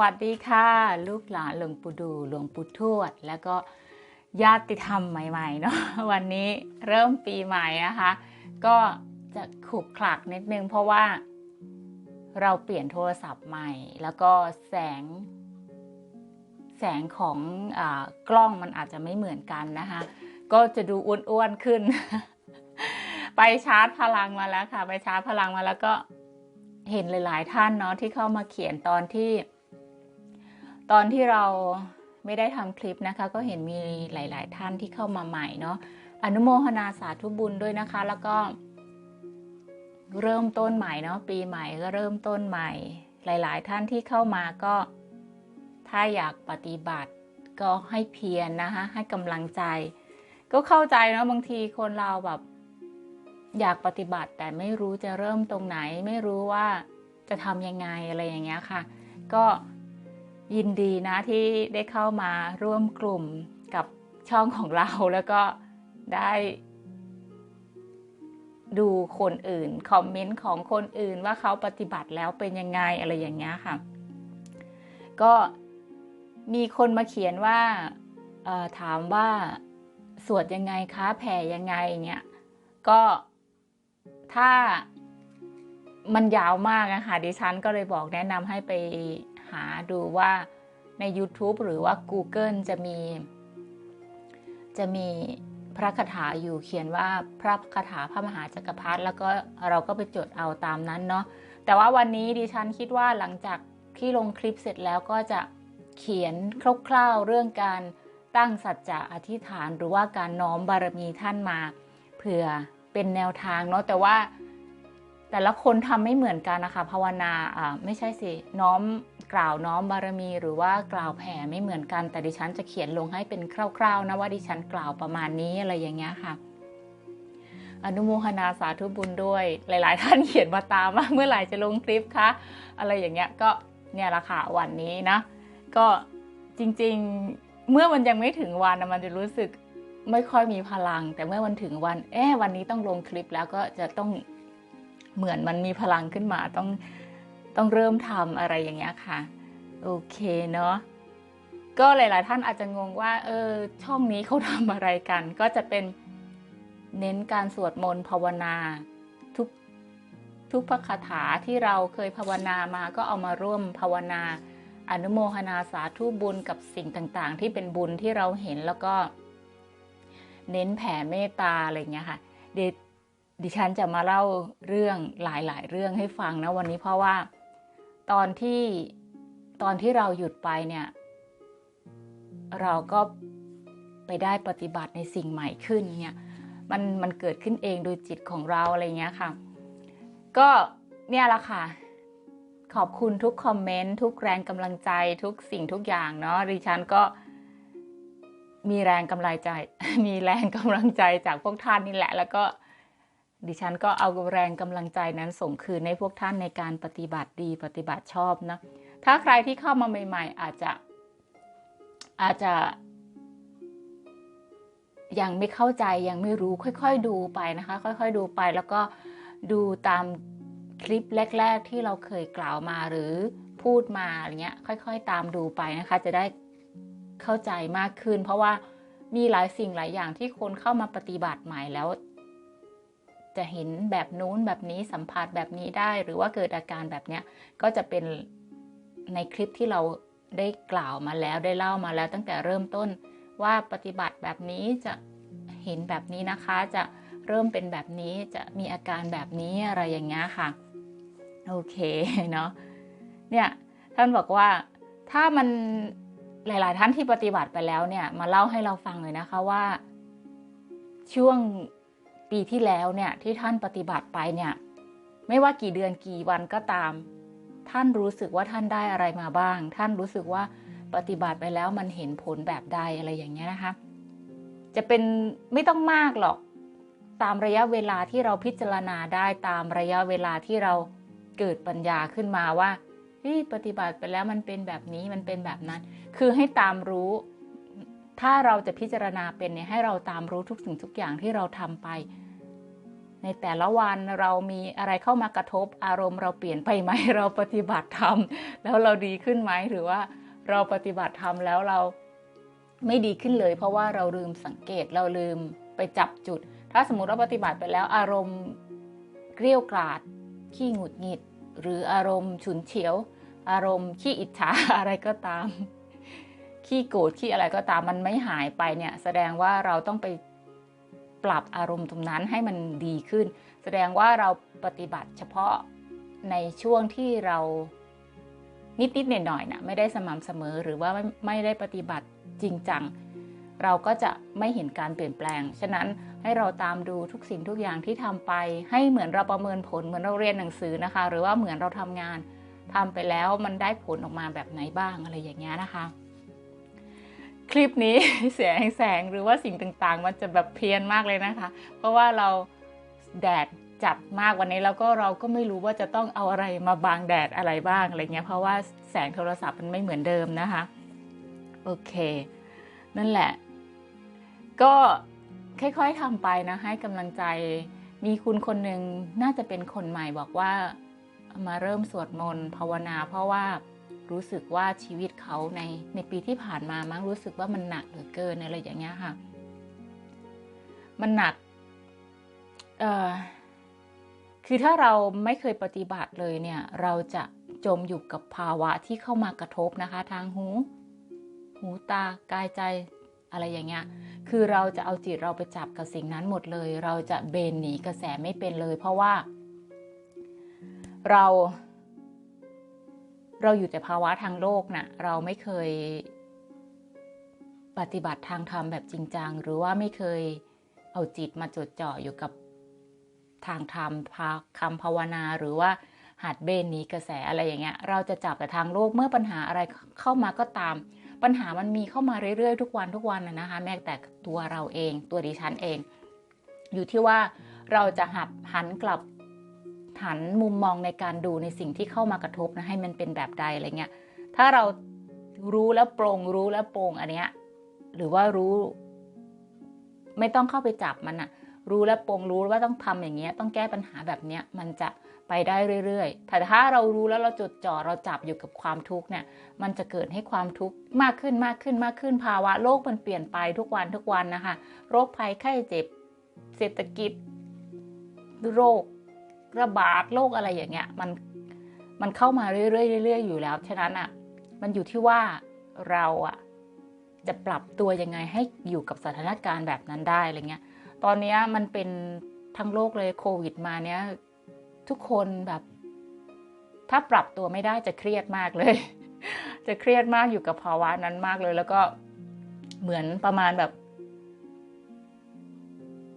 วัสดีค่ะ ลูกหลานหลวงปู่ดูหลวงปู่ทวด แล้วก็ญาติธรรมใหม่ๆเนาะวันนี้เริ่มปีใหม่นะคะ ก็จะขลุกขลักนิดนึงเพราะว่าเราเปลี่ยนโทรศัพท์ใหม่ แล้วก็แสง แสงของอกล้องมันอาจจะไม่เหมือนกันนะคะ ก็จะดูอ้วนๆขึ้น ไปชาร์จพลังมาแล้วค่ะ ไปชาร์จพลังมาแล้วก็เห็นหลายๆท่านเนาะที่เข้ามาเขียนตอนที่ ตอนที่เราไม่ได้ทำคลิปนะคะ ก็เห็นมีหลาย ๆ ท่านที่เข้ามาใหม่เนาะอนุโมทนาสาธุบุญด้วยนะคะ แล้วก็เริ่มต้นใหม่เนาะปีใหม่ก็เริ่มต้นใหม่ หลาย ๆ ท่านที่เข้ามาก็ ถ้าอยากปฏิบัติก็ให้เพียรนนะคะให้กำลังใจ ก็เข้าใจนะบางทีคนเราแบบอยากปฏิบัติแต่ไม่รู้จะเริ่มตรงไหน ไม่รู้ว่าจะทำยังไงอะไรอย่างเงี้ยค่ะ ก็ ยินดีนะที่ได้เข้ามาร่วมกลุ่มกับช่องของเราแล้วก็ได้ดูคนอื่น คอมเมนต์ของคนอื่นว่าเขาปฏิบัติแล้วเป็นยังไงอะไรอย่างเงี้ยค่ะ ก็มีคนมาเขียนว่าถามว่าสวดยังไงคะแผ่ยังไงเงี้ยก็ถ้ามันยาวมากนะคะดิฉันก็เลยบอกแนะนำให้ไป หาดูว่าใน YouTube หรือว่า Google จะมี จะมีพระคาถาอยู่เขียนว่าพระคาถาพระมหาจักรพรรดิแล้วก็เราก็ไปจดเอาตามนั้นเนาะแต่ว่าวันนี้ดิฉันคิดว่าหลังจากที่ลงคลิปเสร็จแล้วก็จะเขียนคร่าวๆเรื่องการตั้งสัจจะอธิษฐาน หรือว่าการน้อมบารมีท่านมาเผื่อเป็นแนวทางเนาะแต่ว่าแต่ละคนทำไม่เหมือนกันนะคะภาวนาอ่าไม่ใช่สิน้อม กล่าวน้อมบารมี หรือว่ากล่าวแผ่ไม่เหมือนกัน แต่ดิฉันจะเขียนลงให้เป็นคร่าวๆนะว่าดิฉันกล่าวประมาณนี้อะไรอย่างเงี้ยค่ะ อนุโมทนาสาธุบุญด้วย หลาย ๆ ท่านเขียนมาตามว่าเมื่อไหร่จะลงคลิปคะอะไรอย่างเงี้ยก็เนี่ยละค่ะวันนี้นะ ก็จริงๆเมื่อมันยังไม่ถึงวันมันจะรู้สึกไม่ค่อยมีพลัง แต่เมื่อวันถึงวัน เอ๊วันนี้ต้องลงคลิปแล้วก็จะต้องเหมือนมันมีพลังขึ้นมาต้อง ต้องเริ่มทำอะไรอย่างเงี้ยค่ะ โอเคเนาะก็หลาย ๆ ท่านอาจจะงงว่าเออช่องนี้เขาทำอะไรกัน ก็จะเป็นเน้นการสวดมนต์ภาวนาทุกทุกพระคาถาที่เราเคยภาวนามาก็เอามาร่วมภาวนา อนุโมทนาสาธุบุญกับสิ่งต่าง ๆ ที่เป็นบุญที่เราเห็นแล้วก็ เน้นแผ่เมตตาอะไรเงี้ยค่ะเดดิฉันจะมาเล่าเรื่องหลาย ๆ เรื่องให้ฟังนะวันนี้เพราะว่า ตอนที่ตอนที่เราหยุดไปเนี่ย เราก็ไปได้ปฏิบัติในสิ่งใหม่ขึ้นเนี่ยมันมันเกิดขึ้นเองโดยจิตของเราอะไรเงี้ยค่ะ ก็เนี่ยละค่ะ ขอบคุณทุกคอมเมนต์ทุกแรงกำลังใจทุกสิ่งทุกอย่างเนาะดิฉันก็มีแรงกำลังใจ มีแรงกำลังใจจากพวกท่านนี่แหละ แล้วก็ ดิฉันก็เอาแรงกำลังใจนั้นส่งคืนให้พวกท่านในการปฏิบัติดีปฏิบัติชอบนะ ถ้าใครที่เข้ามาใหม่ ๆ อาจจะอาจจะยังไม่เข้าใจยังไม่รู้ค่อย ๆ ดูไปนะคะ ค่อย ๆ ดูไปแล้วก็ดูตามคลิปแรก ๆ ที่เราเคยกล่าวมาหรือพูดมาอะไรเงี้ย ค่อย ๆ ตามดูไปนะคะ จะได้เข้าใจมากขึ้น เพราะว่ามีหลายสิ่งหลายอย่างที่คนเข้ามาปฏิบัติใหม่แล้ว จะเห็นแบบนู้นแบบนี้สัมผัสแบบนี้ได้ หรือว่าเกิดอาการแบบเนี้ยก็จะเป็นในคลิปที่เราได้กล่าวมาแล้วได้เล่ามาแล้วตั้งแต่เริ่มต้นว่าปฏิบัติแบบนี้จะเห็นแบบนี้นะคะ จะเริ่มเป็นแบบนี้จะมีอาการแบบนี้อะไรอย่างเงี้ยค่ะโอเคเนาะเนี่ยท่านบอกว่าถ้ามันหลาย ๆ ท่านที่ปฏิบัติไปแล้วเนี่ยมาเล่าให้เราฟังเลยนะคะว่า ช่วง ปีที่แล้วเนี่ยที่ท่านปฏิบัติไปเนี่ยไม่ว่ากี่เดือนกี่วันก็ตาม ท่านรู้สึกว่าท่านได้อะไรมาบ้าง ท่านรู้สึกว่าปฏิบัติไปแล้วมันเห็นผลแบบใดอะไรอย่างเงี้ยนะคะ จะเป็นไม่ต้องมากหรอกตามระยะเวลาที่เราพิจารณาได้ตามระยะเวลาที่เราเกิดปัญญาขึ้นมาว่าที่ปฏิบัติไปแล้วมันเป็นแบบนี้มันเป็นแบบนั้น คือให้ตามรู้ ถ้าเราจะพิจารณาเป็นเนี่ยให้เราตามรู้ทุกสิ่งทุกอย่างที่เราทำไป ในแต่ละวันเรามีอะไรเข้ามากระทบอารมณ์เราเปลี่ยนไปไหมเราปฏิบัติธรรมแล้วเราดีขึ้นไหมหรือว่าเราปฏิบัติธรรมแล้วเราไม่ดีขึ้นเลย เพราะว่าเราลืมสังเกตเราลืมไปจับจุด ถ้าสมมติเราปฏิบัติไปแล้วอารมณ์เกลี้ยวกราดขี้หงุดหงิด หรืออารมณ์ฉุนเฉียว อารมณ์ขี้อิจฉาอะไรก็ตามขี้โกรธขี้อะไรก็ตามมันไม่หายไปเนี่ย แสดงว่าเราต้องไป ปรับอารมณ์ตรงนั้นให้มันดีขึ้น แสดงว่าเราปฏิบัติเฉพาะในช่วงที่เรานิดๆหน่อยๆนะไม่ได้สม่ำเสมอหรือว่าไม่ไม่ได้ปฏิบัติจริงจัง เราก็จะไม่เห็นการเปลี่ยนแปลง ฉะนั้นให้เราตามดูทุกสิ่งทุกอย่างที่ทำไป ให้เหมือนเราประเมินผลเหมือนเราเรียนหนังสือนะคะ หรือว่าเหมือนเราทำงานทำไปแล้วมันได้ผลออกมาแบบไหนบ้างอะไรอย่างเงี้ยนะคะ คลิปนี้เสียงแสงหรือว่าสิ่งต่างๆ มันจะแบบเพี้ยนมากเลยนะคะ เพราะว่าเราแดดจัดมากวันนี้แล้วก็เราก็ไม่รู้ว่าจะต้องเอาอะไรมาบังแดดอะไรบ้างอะไรเงี้ยเพราะว่าแสงโทรศัพท์มันไม่เหมือนเดิมนะคะโอเคนั่นแหละ ก็ค่อยๆทำไปนะให้กำลังใจมีคุณคนหนึ่งน่าจะเป็นคนใหม่บอกว่ามาเริ่มสวดมนต์ภาวนา เพราะว่า รู้สึกว่าชีวิตเขาในในปีที่ผ่านมามั้งรู้สึกว่ามันหนักเหลือเกินอะไรอย่างเงี้ยค่ะ มันหนักเอ่อคือถ้าเราไม่เคยปฏิบัติเลยเนี่ย เราจะจมอยู่กับภาวะที่เข้ามากระทบนะคะ ทางหู หูตากายใจอะไรอย่างเงี้ย คือเราจะเอาจิตเราไปจับกับสิ่งนั้นหมดเลย เราจะเบนหนีกระแสไม่เป็นเลย เพราะว่า เรา เราอยู่แต่ภาวะทางโลกนะ่ะเราไม่เคยปฏิบัติทางธรรมแบบจริงจังหรือว่าไม่เคยเอาจิตมาจดจ่ออยู่กับทางธรรมพาคำภาวนาหรือว่าหัดเบนหนีกระแสอะไรอย่างเงี้ย เราจะจับแต่ทางโลกเมื่อปัญหาอะไรเข้ามาก็ตาม ปัญหามันมีเข้ามาเรื่อยๆ ทุกวันทุกวันนะคะ แม้แต่ตัวเราเองตัวดิฉันเอง อยู่ที่ว่าเราจะหัดหันกลับ หันมุมมองในการดูในสิ่งที่เข้ามากระทบนะให้มันเป็นแบบใดอะไรเงี้ยถ้าเรารู้แล้วโปร่งรู้แล้วโปร่งอันเนี้ยหรือว่ารู้ ไม่ต้องเข้าไปจับมันอะรู้แล้วโปร่งรู้ว่าต้องทำอย่างเงี้ยต้องแก้ปัญหาแบบเนี้ยมันจะไปได้เรื่อยๆ แต่ถ้าเรารู้แล้วเราจดจ่อเราจับอยู่กับความทุกข์เนี่ย มันจะเกิดให้ความทุกข์มากขึ้นมากขึ้นมากขึ้นภาวะโลกมันเปลี่ยนไปทุกวันทุกวันนะคะ โรคภัยไข้เจ็บ เศรษฐกิจ โรค ระบาดโรคอะไรอย่างเงี้ยมันมันเข้ามาเรื่อยๆๆอยู่แล้ว ฉะนั้นอะมันอยู่ที่ว่าเราอะจะปรับตัวยังไงให้อยู่กับสถานการณ์แบบนั้นได้อะไรเงี้ย ตอนนี้มันเป็นทั้งโลกเลยโควิดมาเนี้ยทุกคนแบบ ถ้าปรับตัวไม่ได้จะเครียดมากเลย จะเครียดมากอยู่กับภาวะนั้นมากเลย แล้วก็เหมือนประมาณแบบ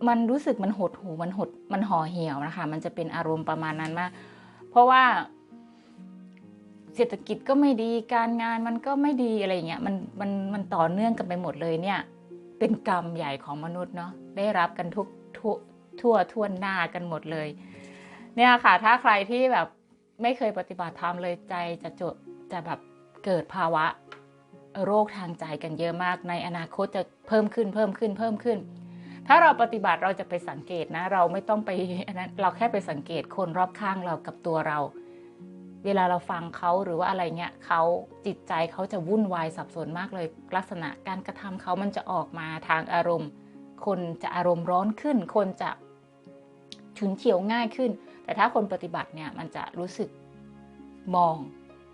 มันรู้สึกมันหดหูมันหดมันห่อเหี่ยวนะคะ มันจะเป็นอารมณ์ประมาณนั้นมาก เพราะว่า เศรษฐกิจก็ไม่ดีการงานมันก็ไม่ดีอะไรเงี้ยมันมันมันต่อเนื่องกันไปหมดเลยเนี่ย เป็นกรรมใหญ่ของมนุษย์เนาะได้รับกันทุกทั่วทั่วทั่วหน้ากันหมดเลย เนี่ยค่ะ ถ้าใครที่แบบไม่เคยปฏิบัติธรรมเลยใจจะจดจะแบบเกิดภาวะโรคทางใจกันเยอะมากในอนาคตจะเพิ่มขึ้นเพิ่มขึ้นเพิ่มขึ้น ถ้าเราปฏิบัติเราจะไปสังเกตนะ เราไม่ต้องไปอันนั้นเราแค่ไปสังเกตคนรอบข้างเรากับตัวเรา เวลาเราฟังเขาหรือว่าอะไรเงี้ยเขาจิตใจเขาจะวุ่นวายสับสนมากเลย ลักษณะการกระทำเขามันจะออกมาทางอารมณ์ คนจะอารมณ์ร้อนขึ้น คนจะฉุนเฉียวง่ายขึ้น แต่ถ้าคนปฏิบัติเนี่ยมันจะรู้สึกมอง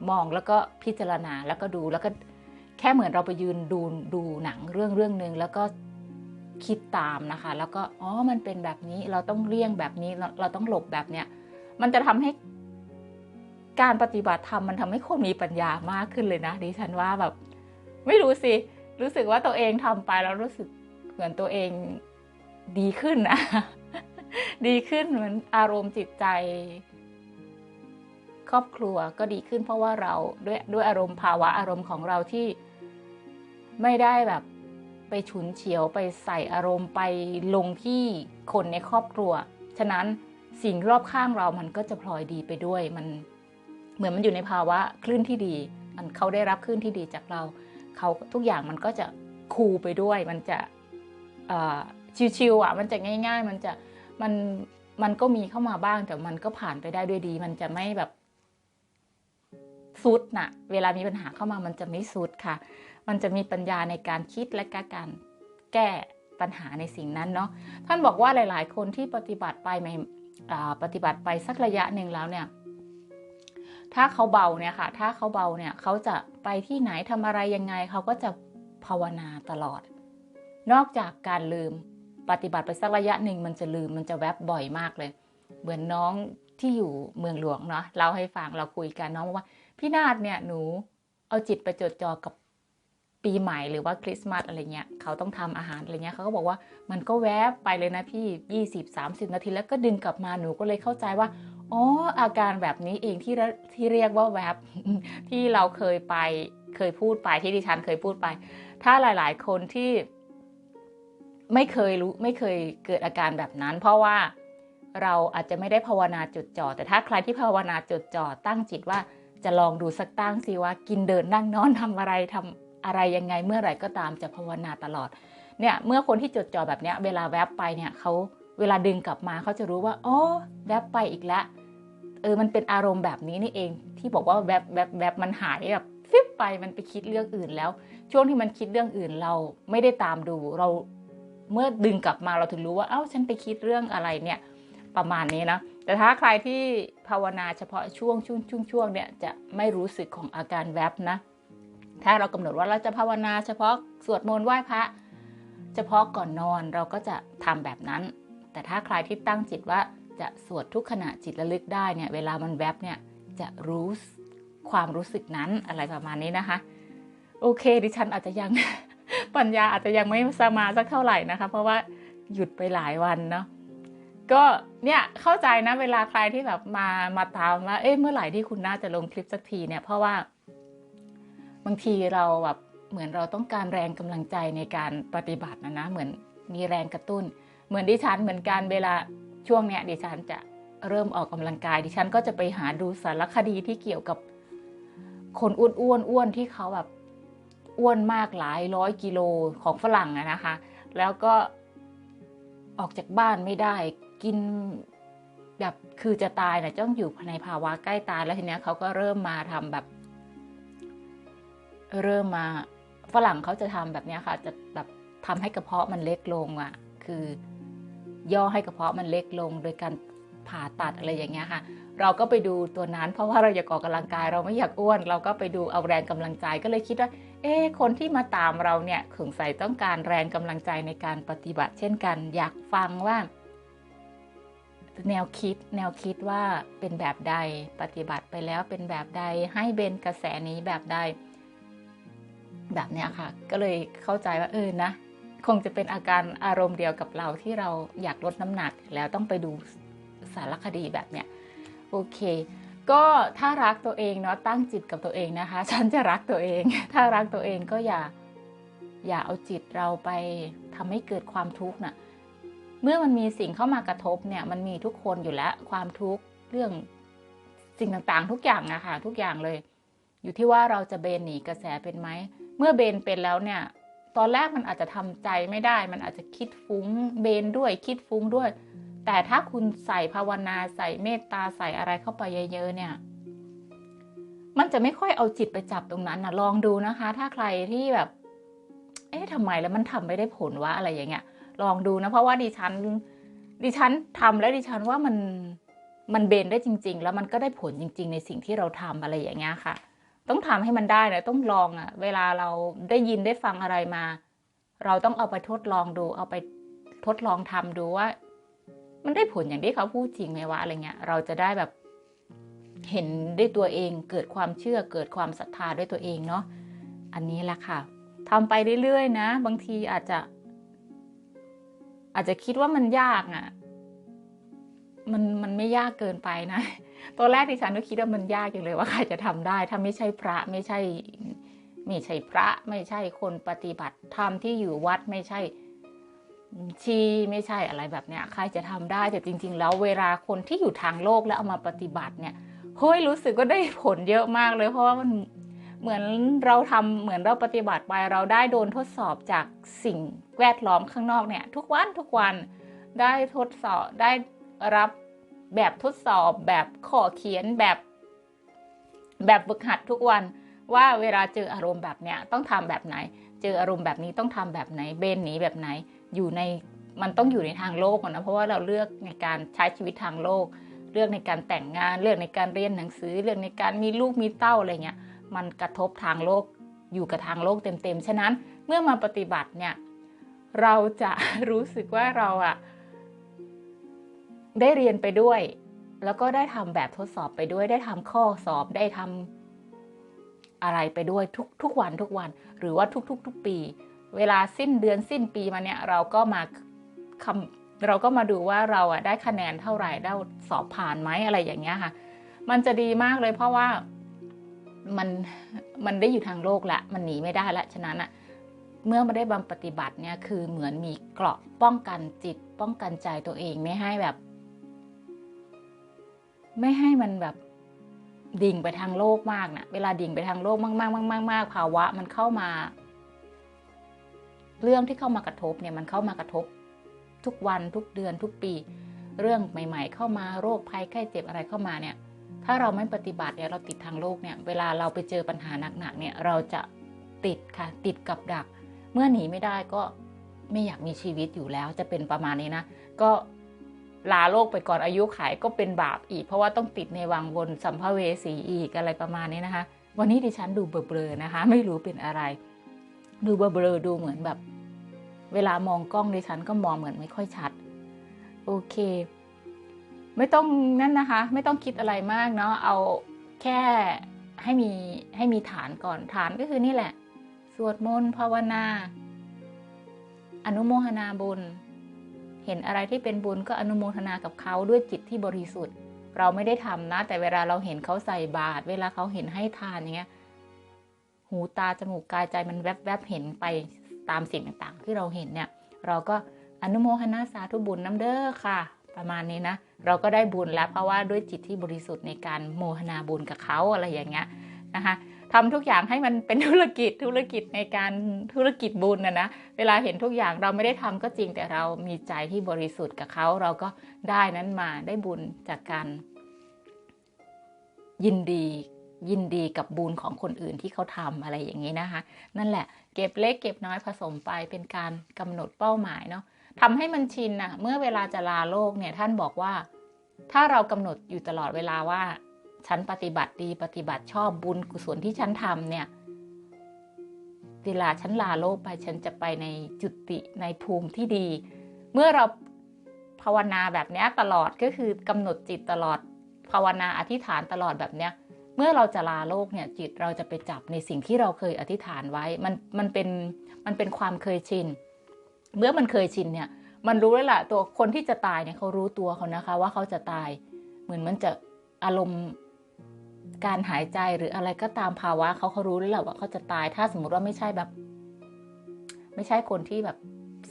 มองแล้วก็พิจารณาแล้วก็ดูแล้วก็แค่เหมือนเราไปยืนดูดูหนังเรื่องเรื่องหนึ่งแล้วก็ คิดตามนะคะ แล้วก็อ๋อมันเป็นแบบนี้เราต้องเลี่ยงแบบนี้เราเราต้องหลบแบบเนี้ยมันจะทำให้การปฏิบัติธรรมมันทำให้คนมีปัญญามากขึ้นเลยนะดิฉันว่าแบบ ไม่รู้สิ รู้สึกว่าตัวเองทำไปแล้วรู้สึกเหมือนตัวเองดีขึ้นนะดีขึ้นเหมือนอารมณ์จิตใจ ครอบครัวก็ดีขึ้น เพราะว่าเราด้วยด้วยอารมณ์ภาวะอารมณ์ของเราที่ไม่ได้แบบ ไปฉุนเฉียวไปใส่อารมณ์ไปลงที่คนในครอบครัว ฉะนั้นสิ่งรอบข้างเรามันก็จะพลอยดีไปด้วย มันเหมือนมันอยู่ในภาวะคลื่นที่ดี มันเขาได้รับคลื่นที่ดีจากเรา เขาทุกอย่างมันก็จะคูลไปด้วย มันจะชิวๆอะ มันจะง่าย ๆ มันจะมันมันก็มีเข้ามาบ้างแต่มันก็ผ่านไปได้ด้วยดี มันจะไม่แบบสุดนะเวลามีปัญหาเข้ามามันจะไม่สุดค่ะ มันจะมีปัญญาในการคิดและการแก้ปัญหาในสิ่งนั้นเนาะท่านบอกว่าหลาย ๆ คนที่ปฏิบัติไปไม่ปฏิบัติไปสักระยะหนึ่งแล้วเนี่ย ถ้าเขาเบาเนี่ยค่ะ ถ้าเขาเบาเนี่ยเขาจะไปที่ไหนทำอะไรยังไงเขาก็จะภาวนาตลอด นอกจากการลืมปฏิบัติไปสักระยะหนึ่งมันจะลืมมันจะแวบบ่อยมากเลย เหมือนน้องที่อยู่เมืองหลวงเนาะเราให้ฟังเราคุยกันน้องว่าพี่นาดเนี่ยหนูเอาจิตไปจดจ่อกับ ปีใหม่หรือว่าคริสต์มาสอะไรเงี้ยเขาต้องทำอาหารอะไรเงี้ยเขาก็บอกว่ามันก็แวบไปเลยนะพี่ 20-30 นาทีแล้วก็ดึงกลับมาหนูก็เลยเข้าใจว่าอ๋ออาการแบบนี้เองที่ที่เรียกว่าแวบที่เราเคยไปเคยพูดไปที่ดิฉันเคยพูดไป ถ้าหลายๆ คนที่ไม่เคยรู้ไม่เคยเกิดอาการแบบนั้น เพราะว่าเราอาจจะไม่ได้ภาวนาจดจ่อแต่ถ้าใครที่ภาวนาจดจ่อตั้งจิตว่าจะลองดูสักตั้งสิว่ากินเดินนั่งนอนทำอะไรทำ อะไรยังไงเมื่อไหร่ก็ตามจะภาวนาตลอดเนี่ยเมื่อคนที่จดจ่อแบบเนี้ยเวลาแวบไปเนี่ยเขาเวลาดึงกลับมาเขาจะรู้ว่าอ๋อแวบไปอีกแล้วเออมันเป็นอารมณ์แบบนี้นี่เอง ที่บอกว่าแวบแวบแวบมันหายแบบฟิบไปมันไปคิดเรื่องอื่นแล้ว ช่วงที่มันคิดเรื่องอื่นเราไม่ได้ตามดูเราเมื่อดึงกลับมาเราถึงรู้ว่าเอ้าฉันไปคิดเรื่องอะไรเนี่ยประมาณนี้นะแต่ถ้าใครที่ภาวนาเฉพาะช่วงช่วงช่วงช่วงเนี่ยจะไม่รู้สึกของอาการแวบนะ ถ้าเรากำหนดว่าเราจะภาวนาเฉพาะสวดมนต์ไหว้พระ เฉพาะก่อนนอนเราก็จะทำแบบนั้น แต่ถ้าใครที่ตั้งจิตว่าจะสวดทุกขณะจิตระลึกได้เนี่ยเวลามันแวบเนี่ยจะรู้ความรู้สึกนั้นอะไรประมาณนี้นะคะ โอเค ดิฉันอาจจะยังปัญญาอาจจะยังไม่สมาสักเท่าไหร่นะคะ เพราะว่าหยุดไปหลายวันเนาะก็เนี่ยเข้าใจนะเวลาใครที่แบบมามาตามว่าเอ๊ะเมื่อไหร่ที่คุณน่าจะลงคลิปสักทีเนี่ยเพราะว่า บางทีเราแบบเหมือนเราต้องการแรงกำลังใจในการปฏิบัตินะนะเหมือนมีแรงกระตุ้น เหมือนดิฉันเหมือนกันเวลาช่วงเนี้ยดิฉันจะเริ่มออกกำลังกาย ดิฉันก็จะไปหาดูสารคดีที่เกี่ยวกับคนอ้วนอ้วนอ้วนที่เขาแบบอ้วนมากหลายร้อยกิโลของฝรั่งอะนะคะ แล้วก็ออกจากบ้านไม่ได้กินแบบคือจะตายนะจ้องอยู่ในภาวะใกล้ตายแล้วทีเนี้ยเขาก็เริ่มมาทำแบบ เริ่มมาฝรั่งเขาจะทำแบบนี้ค่ะ จะแบบทำให้กระเพาะมันเล็กลงอะ่ะ คือย่อให้กระเพาะมันเล็กลง โดยการผ่าตัดอะไรอย่างเงี้ยค่ะ เราก็ไปดูตัวนั้น เพราะว่าเราอยากออกกำลังกาย เราไม่อยากอ้วน เราก็ไปดูเอาแรงกำลังใจก็เลยคิดว่า เอ๊คนที่มาตามเราเนี่ยขงใส่ต้องการแรงกำลังใจในการปฏิบัติ เช่นกัน อยากฟังว่า แนวคิด แนวคิดว่าเป็นแบบใดปฏิบัติไปแล้วเป็นแบบใดให้เบนกระแสนี้แบบใด แบบเนี้ยค่ะ ก็เลยเข้าใจว่าเออนะ คงจะเป็นอาการอารมณ์เดียวกับเราที่เราอยากลดน้ำหนักแล้วต้องไปดูสารคดีแบบเนี้ยโอเค ก็ถ้ารักตัวเองเนาะตั้งจิตกับตัวเองนะคะ ฉันจะรักตัวเอง ถ้ารักตัวเองก็อย่าอย่าเอาจิตเราไปทำให้เกิดความทุกข์นะ่ะเมื่อมันมีสิ่งเข้ามากระทบเนี่ยมันมีทุกคนอยู่แล้วความทุกข์เรื่องสิ่งต่างๆ ทุกอย่างอะค่ะทุกอย่างเลย อยู่ที่ว่าเราจะเบนหนีกระแสเป็นไหม เมื่อเบนเป็นแล้วเนี่ย ตอนแรกมันอาจจะทำใจไม่ได้ มันอาจจะคิดฟุ้งเบนด้วยคิดฟุ้งด้วย แต่ถ้าคุณใส่ภาวนาใส่เมตตาใส่อะไรเข้าไปเยอะๆเนี่ย มันจะไม่ค่อยเอาจิตไปจับตรงนั้นนะลองดูนะคะ ถ้าใครที่แบบ เอ๊ะทำไมแล้วมันทำไม่ได้ผลวะอะไรอย่างเงี้ย ลองดูนะ เพราะว่าดิฉัน ดิฉันทำแล้วดิฉันว่ามันมันเบนได้จริง ๆ แล้วมันก็ได้ผลจริง ๆ ในสิ่งที่เราทำอะไรอย่างเงี้ยค่ะ ต้องทำให้มันได้นะต้องลองอะ่ะ เวลาเราได้ยินได้ฟังอะไรมา เราต้องเอาไปทดลองดู เอาไปทดลองทำดูว่า มันได้ผลอย่างที่เขาพูดจริงไหมวะอะไรเงี้ย เราจะได้แบบเห็นด้วยตัวเองเกิดความเชื่อเกิดความศรัทธาด้วยตัวเองเนาะอันนี้แหละค่ะทำไปเรื่อยๆนะ บางทีอาจจะ อาจจะคิดว่ามันยากอะ่ะ มันมันไม่ยากเกินไปนะ ตอนแรกที่ฉันก็คิดว่ามันยากอย่างเลยว่าใครจะทำได้ ถ้าไม่ใช่พระไม่ใช่ไม่ใช่พระไม่ใช่คนปฏิบัติธรรมที่อยู่วัดไม่ใช่ชีไม่ใช่อะไรแบบเนี้ยใครจะทำได้แต่จริง ๆ แล้วเวลาคนที่อยู่ทางโลกแล้วเอามาปฏิบัติเนี่ยเฮ้ยรู้สึกก็ได้ผลเยอะมากเลย เพราะว่ามันเหมือนเราทำเหมือนเราปฏิบัติไปเราได้โดนทดสอบจากสิ่งแวดล้อมข้างนอกเนี่ย ทุกวันทุกวันได้ทดสอบได้รับ แบบทดสอบ แบบข้อเขียนแบบ แบบฝึกหัดทุกวันว่าเวลาเจออารมณ์แบบเนี้ยต้องทำแบบไหน เจออารมณ์แบบนี้ต้องทำแบบไหน เบนหนีแบบไหน อยู่ในมันต้องอยู่ในทางโลกก่อนนะเพราะว่าเราเลือกในการใช้ชีวิตทางโลก เลือกในการแต่งงาน เลือกในการเรียนหนังสือ เลือกในการมีลูกมีเต้าอะไรเงี้ยมันกระทบทางโลกอยู่กับทางโลกเต็มๆ ฉะนั้นเมื่อมาปฏิบัติเนี่ยเราจะรู้สึกว่าเราอะ ได้เรียนไปด้วย แล้วก็ได้ทำแบบทดสอบไปด้วย ได้ทำข้อสอบได้ทำอะไรไปด้วยทุกทุกวันทุกวัน หรือว่าทุกๆทุกปี เวลาสิ้นเดือนสิ้นปีมาเนี่ยเราก็มาคำเราก็มาดูว่าเราอะได้คะแนนเท่าไหร่ได้สอบผ่านไหมอะไรอย่างเงี้ยค่ะ มันจะดีมากเลยเพราะว่ามันมันได้อยู่ทางโลกละมันหนีไม่ได้ละฉะนั้นอะเมื่อมาได้บำปฏิบัติเนี่ยคือเหมือนมีเกราะป้องกันจิตป้องกันใจตัวเองไม่ให้แบบ ไม่ให้มันแบบดิ่งไปทางโลกมากนะเวลาดิ่งไปทางโลกมากๆมากๆมากๆภาวะมันเข้ามา เรื่องที่เข้ามากระทบเนี่ยมันเข้ามากระทบ ทุกวันทุกเดือนทุกปี เรื่องใหม่ ๆ เข้ามาโรคภัยไข้เจ็บอะไรเข้ามาเนี่ย ถ้าเราไม่ปฏิบัติเนี่ยเราติดทางโลกเนี่ย เวลาเราไปเจอปัญหาหนักๆเนี่ยเราจะติดค่ะติดกับดัก เมื่อหนีไม่ได้ก็ไม่อยากมีชีวิตอยู่แล้วจะเป็นประมาณนี้นะ ก็ ลาโลกไปก่อนอายุขายก็เป็นบาปอีก เพราะว่าต้องติดในวังวนสัมภเวสีอีกอะไรประมาณนี้นะคะ วันนี้ดิฉันดูเบลอๆนะคะ ไม่รู้เป็นอะไร ดูเบลอๆดูเหมือนแบบ เวลามองกล้องดิฉันก็มองเหมือนไม่ค่อยชัด โอเค ไม่ต้องนั่นนะคะ ไม่ต้องคิดอะไรมากเนาะเอาแค่ให้มีให้มีฐานก่อนฐานก็คือนี่แหละ สวดมนต์ภาวนา อนุโมทนาบุญ เห็นอะไรที่เป็นบุญก็อนุโมทนากับเขาด้วยจิตที่บริสุทธิ์ เราไม่ได้ทำนะ แต่เวลาเราเห็นเขาใส่บาตรเวลาเขาเห็นให้ทานอย่างเงี้ยหูตาจมูกกายใจมันแวบๆเห็นไปตามสิ่งต่างๆ ที่เราเห็นเนี่ย เราก็อนุโมทนาสาธุบุญน้ำเด้อค่ะ ประมาณนี้นะ เราก็ได้บุญแล้วเพราะว่าด้วยจิตที่บริสุทธิ์ในการโมทนาบุญกับเขาอะไรอย่างเงี้ยนะคะ ทำทุกอย่างให้มันเป็นธุรกิจธุรกิจในการธุรกิจบุญนะนะเวลาเห็นทุกอย่างเราไม่ได้ทำก็จริงแต่เรามีใจที่บริสุทธิ์กับเขาเราก็ได้นั้นมาได้บุญจากการยินดียินดีกับบุญของคนอื่นที่เขาทำอะไรอย่างนี้นะคะ นั่นแหละเก็บเล็กเก็บน้อยผสมไปเป็นการกำหนดเป้าหมายเนาะทำให้มันชินนะเมื่อเวลาจะลาโลกเนี่ยท่านบอกว่า ถ้าเรากำหนดอยู่ตลอดเวลาว่า ฉันปฏิบัติดีปฏิบัติชอบบุญกุศลที่ฉันทำเนี่ยเวลาฉันลาโลกไปฉันจะไปในจุติในภูมิที่ดี เมื่อเราภาวนาแบบนี้ตลอดก็คือกำหนดจิตตลอด ภาวนาอธิษฐานตลอดแบบเนี้ยเมื่อเราจะลาโลกเนี่ยจิตเราจะไปจับในสิ่งที่เราเคยอธิษฐานไว้มันมันเป็นมันเป็นความเคยชิน เมื่อมันเคยชินเนี่ยมันรู้แล้วล่ะตัวคนที่จะตายเนี่ยเขารู้ตัวเขานะคะ ว่าเขาจะตาย เหมือนมันจะอารมณ์ การหายใจหรืออะไรก็ตามภาวะเขาเขารู้แล้วแหละว่าเขาจะตายถ้าสมมติว่าไม่ใช่แบบ ไม่ใช่คนที่แบบ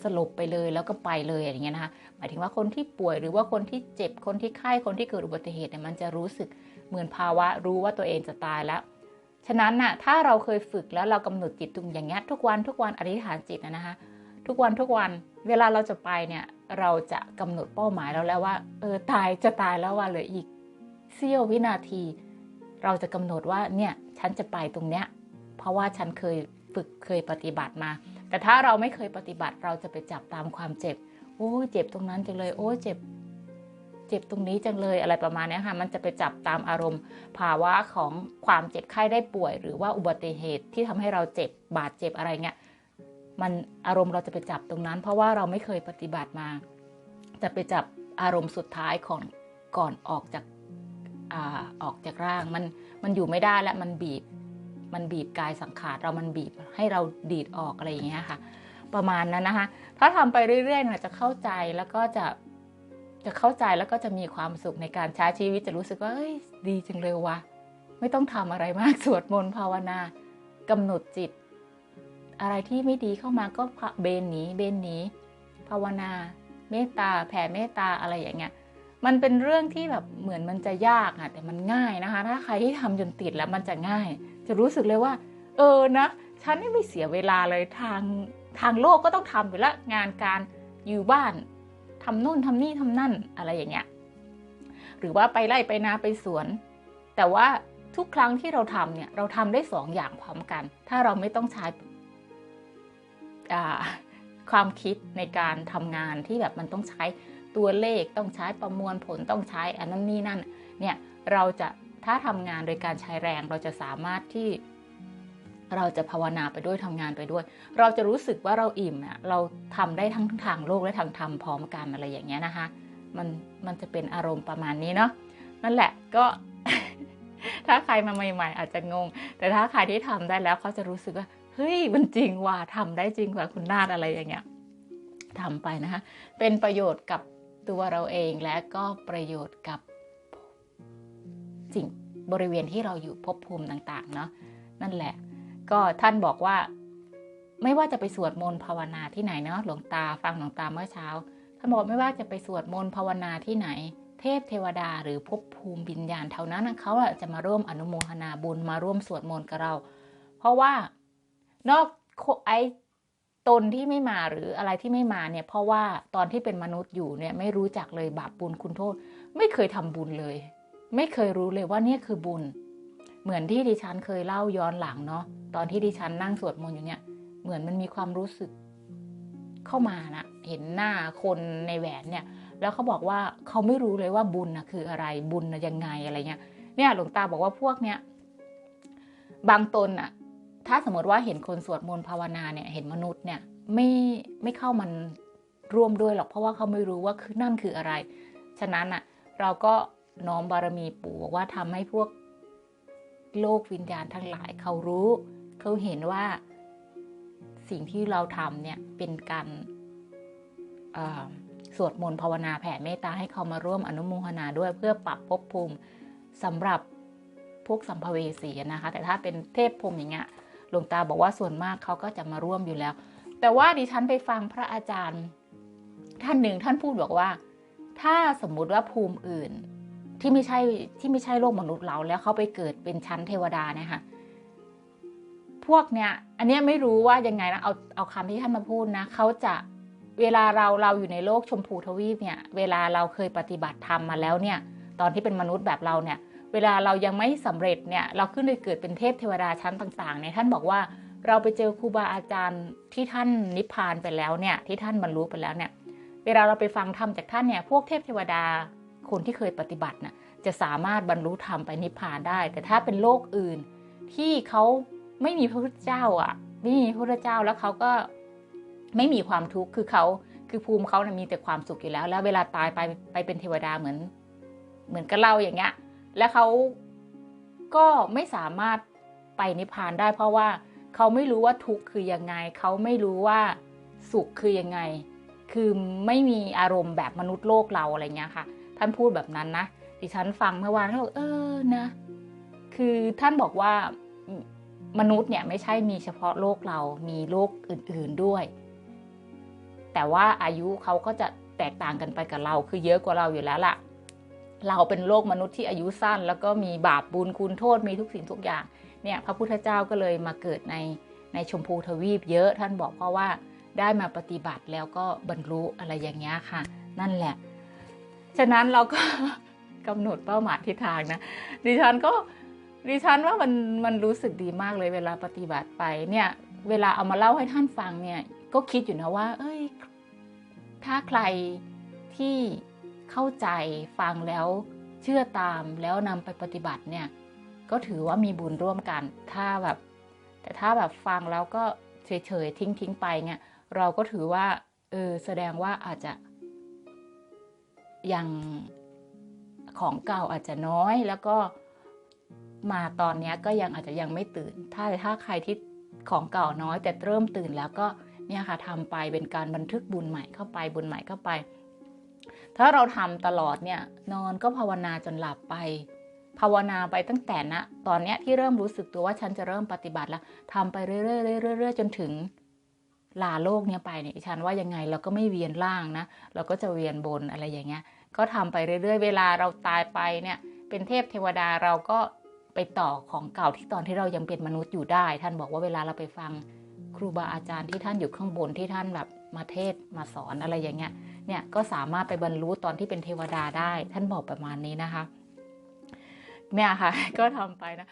สลบไปเลยแล้วก็ไปเลยอย่างเงี้ยนะคะหมายถึงว่าคนที่ป่วยหรือว่าคนที่เจ็บคนที่ไข้คนที่เกิดอุบัติเหตุเนี่ยมันจะรู้สึกเหมือนภาวะรู้ว่าตัวเองจะตายแล้ว ฉะนั้นน่ะถ้าเราเคยฝึกแล้วเรากำหนดจิตตรงอย่างเงี้ยทุกวันทุกวันอธิษฐานจิตนะคะทุกวันทุกวันเวลาเราจะไปเนี่ยเราจะกำหนดเป้าหมายเราแล้วว่าเออตายจะตายแล้วว่าเหลืออีกเสี้ยววินาที เราจะกำหนดว่าเนี่ยฉันจะไปตรงเนี้ยเพราะว่าฉันเคยฝึกเคยปฏิบัติมา แต่ถ้าเราไม่เคยปฏิบัติเราจะไปจับตามความเจ็บโอ้เจ็บตรงนั้นจังเลยโอ้เจ็บ เจ็บตรงนี้จังเลยอะไรประมาณนี้ค่ะ มันจะไปจับตามอารมณ์ ภาวะของความเจ็บไข้ได้ป่วย หรือว่าอุบัติเหตุที่ทำให้เราเจ็บบาดเจ็บอะไรเงี้ยมันอารมณ์เราจะไปจับตรงนั้น เพราะว่าเราไม่เคยปฏิบัติมา จะไปจับอารมณ์สุดท้ายก่อนก่อนออกจาก อออกจากร่างมันมันอยู่ไม่ได้แล้วมันบีบ มันบีบกายสังขารเรามันบีบให้เราดีดออกอะไรอย่างเงี้ยค่ะ ประมาณนั้นนะคะ ถ้าทำไปเรื่อยๆเนี่ยจะเข้าใจแล้วก็จะจะเข้าใจแล้วก็จะมีความสุขในการใช้ชีวิตจะรู้สึกว่าเอ้ยดีจังเลยวะไม่ต้องทำอะไรมากสวดมนต์ภาวนากำหนดจิต อะไรที่ไม่ดีเข้ามาก็เบนหนีเบนหนีภาวนา เมตตาแผ่เมตตาอะไรอย่างเงี้ย มันเป็นเรื่องที่แบบเหมือนมันจะยากอะแต่มันง่ายนะคะ ถ้าใครที่ทำจนติดแล้วมันจะง่าย จะรู้สึกเลยว่า เออนะ ฉันไม่เสียเวลาเลยทางทางโลกก็ต้องทำอยู่แล้วงานการอยู่บ้านทำนู่นทำนี่ทำนั่นอะไรอย่างเงี้ยหรือว่าไปไร่ไปนาไปสวน แต่ว่าทุกครั้งที่เราทำเนี่ยเราทำได้สองอย่างพร้อมกัน ถ้าเราไม่ต้องใช้ความคิดในการทำงานที่แบบมันต้องใช้ ตัวเลขต้องใช้ประมวลผลต้องใช้อันนั้นนี่นั่นเนี่ยเราจะถ้าทำงานโดยการใช้แรงเราจะสามารถที่ เราจะภาวนาไปด้วยทำงานไปด้วย เราจะรู้สึกว่าเราอิ่มอะเราทำได้ทั้งทางโลกและทางธรรมพร้อมกันอะไรอย่างเงี้ยนะคะมันมันจะเป็นอารมณ์ประมาณนี้เนาะนั่นแหละก็ถ้าใครมาใหม่ ๆ อาจจะงง แต่ถ้าใครที่ทำได้แล้วเขาจะรู้สึกว่าเฮ้ยมันจริงว่ะทำได้จริงกว่าคุณนาดอะไรอย่างเงี้ยทำไปนะคะเป็นประโยชน์กับ ตัวเราเองและก็ประโยชน์กับสิ่งบริเวณที่เราอยู่ภพภูมิต่างๆเนาะนั่นแหละ ก็ท่านบอกว่า ไม่ว่าจะไปสวดมนต์ภาวนาที่ไหนเนาะหลวงตาฟังหลวงตาเมื่อเช้า ท่านบอกไม่ว่าจะไปสวดมนต์ภาวนาที่ไหน เทพเทวดาหรือภพภูมิวิญญาณเท่านั้นเขาจะมาร่วมอนุโมทนาบุญมาร่วมสวดมนต์กับเรา เพราะว่านอกไอ ตนที่ไม่มาหรืออะไรที่ไม่มาเนี่ย เพราะว่าตอนที่เป็นมนุษย์อยู่เนี่ยไม่รู้จักเลยบาปบุญคุณโทษ ไม่เคยทำบุญเลย ไม่เคยรู้เลยว่าเนี่ยคือบุญ เหมือนที่ดิฉันเคยเล่าย้อนหลังเนาะตอนที่ดิฉันนั่งสวดมนต์อยู่เนี่ยเหมือนมันมีความรู้สึกเข้ามานะเห็นหน้าคนในแหวนเนี่ย แล้วเขาบอกว่าเขาไม่รู้เลยว่าบุญนะคืออะไรบุญนะยังไงอะไรเงี้ยเนี่ยหลวงตาบอกว่าพวกเนี้ยบางตนอะ ถ้าสมมติว่าเห็นคนสวดมนต์ภาวนาเนี่ยเห็นมนุษย์เนี่ยไม่ไม่เข้ามันร่วมด้วยหรอกเพราะว่าเขาไม่รู้ว่าคือนั่นคืออะไร ฉะนั้นอะเราก็น้อมบารมีปู่บอกว่าทำให้พวกโลกวิญญาณทั้งหลาย เขารู้ เขาเห็นว่าสิ่งที่เราทำเนี่ยเป็นการสวดมนต์ภาวนาแผ่เมตตาให้เขามาร่วมอนุโมทนาด้วยเพื่อปรับภพภูมิสำหรับพวกสัมภเวสีนะคะ แต่ถ้าเป็นเทพพรมอย่างเงี้ย หลวงตาบอกว่าส่วนมากเขาก็จะมาร่วมอยู่แล้ว แต่ว่าดิฉันไปฟังพระอาจารย์ ท่านหนึ่งท่านพูดบอกว่า ถ้าสมมุติว่าภูมิอื่นที่ไม่ใช่ที่ไม่ใช่โลกมนุษย์เราแล้วเขาไปเกิดเป็นชั้นเทวดาเนี่ยค่ะพวกเนี้ยอันนี้ไม่รู้ว่ายังไงนะเอาเอาคำที่ท่านมาพูดนะเขาจะเวลาเราเราอยู่ในโลกชมพูทวีปเนี่ย เวลาเราเคยปฏิบัติธรรมมาแล้วเนี่ย ตอนที่เป็นมนุษย์แบบเราเนี่ย เวลาเรายังไม่สำเร็จเนี่ยเราขึ้นไปเกิดเป็นเทพเทวดาชั้นต่างๆเนี่ยท่านบอกว่าเราไปเจอครูบาอาจารย์ที่ท่านนิพพานไปแล้วเนี่ยที่ท่านบรรลุไปแล้วเนี่ยเวลาเราไปฟังธรรมจากท่านเนี่ยพวกเทพเทวดาคนที่เคยปฏิบัติน่ะจะสามารถบรรลุธรรมไปนิพพานได้ แต่ถ้าเป็นโลกอื่นที่เขาไม่มีพระพุทธเจ้าอะไม่มีพระพุทธเจ้าแล้วเขาก็ไม่มีความทุกข์คือเขาคือภูมิเขานะมีแต่ความสุขอยู่แล้ว แล้วเวลาตายไปไปเป็นเทวดาเหมือน เหมือนกับเราอย่างเงี้ย และเขาก็ไม่สามารถไปนิพพานได้ เพราะว่าเขาไม่รู้ว่าทุกข์คือยังไง เขาไม่รู้ว่าสุขคือยังไง คือไม่มีอารมณ์แบบมนุษย์โลกเราอะไรเงี้ยค่ะ ท่านพูดแบบนั้นนะ ดิฉันฟังเมื่อวานแล้วเออนะ คือท่านบอกว่ามนุษย์เนี่ยไม่ใช่มีเฉพาะโลกเรา มีโลกอื่น ๆด้วย แต่ว่าอายุเขาก็จะแตกต่างกันไปกับเรา คือเยอะกว่าเราอยู่แล้วล่ะ เราเป็นโลกมนุษย์ที่อายุสั้น แล้วก็มีบาปบุญคุณโทษมีทุกสิ่งทุกอย่างเนี่ยพระพุทธเจ้าก็เลยมาเกิดในในชมพูทวีปเยอะท่านบอกเพราะว่าได้มาปฏิบัติแล้วก็บรรลุอะไรอย่างเงี้ยค่ะ นั่นแหละ ฉะนั้นเราก็กำหนดเป้าหมายทิศทางนะดิฉันก็ดิฉันว่ามันมันรู้สึกดีมากเลยเวลาปฏิบัติไปเนี่ยเวลาเอามาเล่าให้ท่านฟังเนี่ยก็คิดอยู่นะว่า เอ้ย ถ้าใครที่ เข้าใจฟังแล้วเชื่อตามแล้วนำไปปฏิบัติเนี่ย ก็ถือว่ามีบุญร่วมกัน ถ้าแบบ แต่ถ้าแบบฟังแล้วก็เฉยๆทิ้งทิ้งไปเนี่ยเราก็ถือว่าเออแสดงว่าอาจจะยังของเก่าอาจจะน้อยแล้วก็มาตอนนี้ก็ยังอาจจะยังไม่ตื่น ถ้าถ้าใครที่ของเก่าน้อย แต่เริ่มตื่นแล้วก็เนี่ยค่ะทำไปเป็นการบันทึกบุญใหม่เข้าไปบุญใหม่เข้าไป ถ้าเราทำตลอดเนี่ยนอนก็ภาวนาจนหลับไป ภาวนาไปตั้งแต่นะตอนเนี้ยที่เริ่มรู้สึกตัวว่าฉันจะเริ่มปฏิบัติแล้วทำไปเรื่อยๆเรื่อยๆจนถึงลาโลกเนี้ยไปเนี่ยฉันว่ายังไงเราก็ไม่เวียนล่างนะ เราก็จะเวียนบนอะไรอย่างเงี้ยก็ทำไปเรื่อยๆ เวลาเราตายไปเนี่ย เป็นเทพเทวดาเราก็ไปต่อของเก่าที่ตอนที่เรายังเป็นมนุษย์อยู่ได้ ท่านบอกว่าเวลาเราไปฟังครูบาอาจารย์ที่ท่านอยู่ข้างบนที่ท่านแบบมาเทศมาสอนอะไรอย่างเงี้ย เนี่ยก็สามารถไปบรรลุตอนที่เป็นเทวดาได้ ท่านบอกประมาณนี้นะคะ เนี่ยค่ะ ก็ทำไปนะ